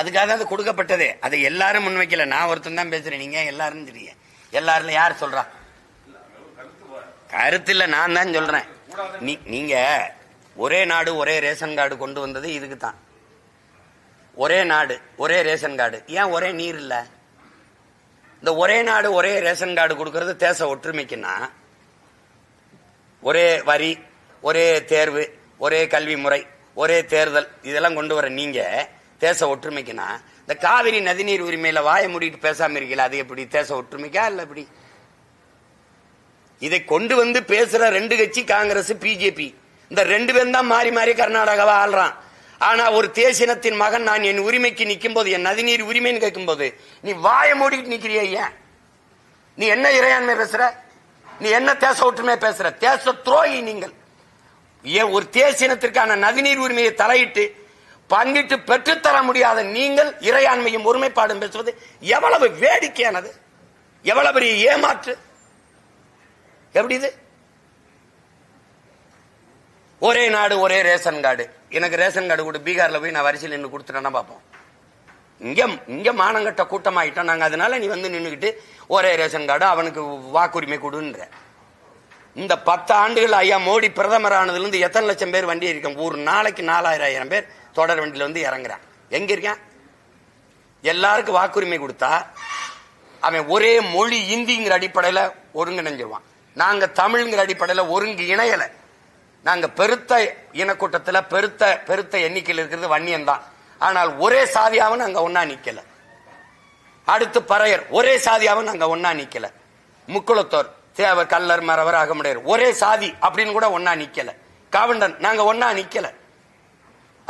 அதுக்காக தான் அது கொடுக்கப்பட்டதே. அதை எல்லாரும் முன்வைக்கல. நான் ஒருத்தன் தான் பேசுறேன். நீங்க எல்லாரும் தெரியும் எல்லாரும் யார் சொல்றா? கருத்து இல்ல நான் தான் சொல்றேன். நீ- நீங்க ஒரே நாடு ஒரே ரேஷன் கார்டு கொண்டு வந்தது இதுக்கு தான். ஒரே நாடு ஒரே ரேஷன் கார்டு. ஏன் ஒரே நீர் இல்ல? இந்த ஒரே நாடு ஒரே ரேஷன் கார்டு கொடுக்கறது தேச ஒற்றுமைக்குன்னா ஒரே வரி ஒரே தேர்வு ஒரே கல்வி முறை ஒரே தேர்தல் இதெல்லாம் கொண்டு வர நீங்கள் தேச ஒற்றுமைக்குனா? இந்த காவிரி நதிநீர் உரிமையில வாய மூடிட்டு பேசாம இருக்கீங்களா? அது எப்படி? தேச ஒற்றுமைக்கா இல்ல எப்படி? இதை கொண்டு வந்து பேசுற ரெண்டு கட்சி காங்கிரஸ் பிஜேபி. இந்த ரெண்டு பேரும் தான் மாறி மாறி கர்நாடகாவை ஆள்றான். ஆனா ஒரு தேசினத்தின் மகன் நான் என் உரிமைக்கு நிற்கும் போது என் நதிநீர் உரிமைன்னு கேட்கும் போது நீ வாய மூடிட்டு நிக்கிறிய ஏன்? நீ என்ன இறையாண்மை பேசுற? நீ என்ன தேச ஒற்றுமை பேசுற? தேச துரோகி நீங்கள். ஏன் ஒரு தேசினத்திற்கான நதிநீர் உரிமையை தலையிட்டு பங்கிட்டு பெற்றுத்தர முடியாத நீங்கள் இறையாண்மையும் ஒருமைப்பாடும் பேசுவது எவ்வளவு வேடிக்கையானது? எவ்வளவு பெரிய ஏமாற்று? எப்படி இது? ஒரே நாடு ஒரே ரேஷன் கார்டு. எனக்கு ரேஷன் கார்டு கொடு பீகார்ல போய் நான் வரிசையில் நின்று கொடுத்துட்டேன்னா பார்ப்போம். இங்க இங்க மானங்கட்ட கூட்டமாயிட்டோம். நாங்க அதனால நீ வந்து நின்றுக்கிட்டு ஒரே ரேஷன் கார்டு அவனுக்கு வாக்குரிமை கொடுன்ற. இந்த பத்து ஆண்டுகள் ஐயா மோடி பிரதமர் ஆனதுலேருந்து எத்தனை லட்சம் பேர் வண்டி இருக்கோம்? ஒரு நாளைக்கு நாலாயிரம் ஆயிரம் பேர். தொடர் வண்டியில் வந்து இறங்குறான். எங்க இருக்கான்? எல்லாருக்கும் வாக்குரிமை கொடுத்தா அவன் ஒரே மொழி இந்திங்கிற அடிப்படையில ஒருங்கிணைஞ்சிருவான். நாங்க தமிழ்ங்கிற அடிப்படையில ஒருங்கு இணையல. நாங்க பெருத்த இனக்கூட்டத்துல பெருத்த பெருத்த எண்ணிக்கையில் இருக்கிறது வன்னியன் தான் ஆனால் ஒரே சாதியாவும் நாங்க ஒன்னா நிக்கல. அடுத்து பறையர் ஒரே சாதியாவும் நாங்க ஒன்னா நிக்கல. முக்குளத்தோர் தேவர் கல்லர் மறவர் அகமுடையர் ஒரே சாதி அப்படின்னு கூட ஒன்னா நிக்கல. காவண்டன் நாங்க ஒன்னா நிக்கல.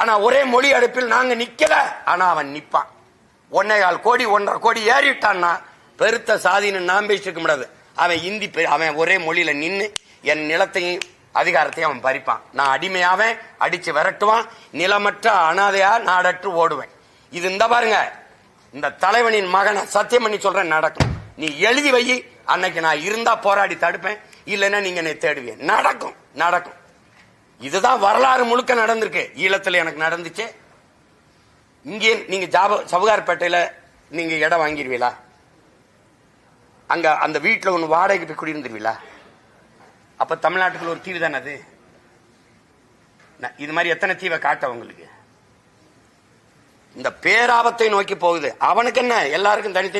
ஆனா ஒரே மொழி அடுப்பில் நாங்க நிக்கல. ஆனா அவன் நிப்பான். ஒன்னேகால் கோடி ஒன்றரை கோடி ஏறிட்டான்னா பெருத்த சாதின்னு நாம் பேசிக்க முடியாது. அவன் இந்தி பெ- அவன் ஒரே மொழியில நின்று என் நிலத்தையும் அதிகாரத்தையும் அவன் பறிப்பான். நான் அடிமையாவேன் அடிச்சு விரட்டுவான் நிலமற்ற அனாதையா நாடற்று ஓடுவேன். இது இந்த பாருங்க இந்த தலைவனின் மகனை சத்தியம் பண்ணி சொல்றேன் நடக்கும். நீ எழுதி வை அன்னைக்கு நான் இருந்தா போராடி தடுப்பேன் இல்லைன்னா நீங்க என்னை தேடுவீங்க. நடக்கும் நடக்கும். இதுதான் வரலாறு முழுக்க நடந்திருக்கு. ஈழத்துல எனக்கு நடந்துச்சு. இங்கே நீங்க ஜாப சவுகார்பேட்டையில நீங்க இடம் வாங்கிடுவீங்களா அங்க அந்த வீட்டுல ஒன்று வாடகைக்கு போய் குடியிருந்துருவீங்களா அப்ப தமிழ்நாட்டுக்குள்ள ஒரு தீவு தானே அது? இது மாதிரி எத்தனை தீவை காட்ட உங்களுக்கு? இந்த பேராபத்தை நோக்கி போகுது. அவனுக்கு என்ன? எல்லாருக்கும் தனித்தனி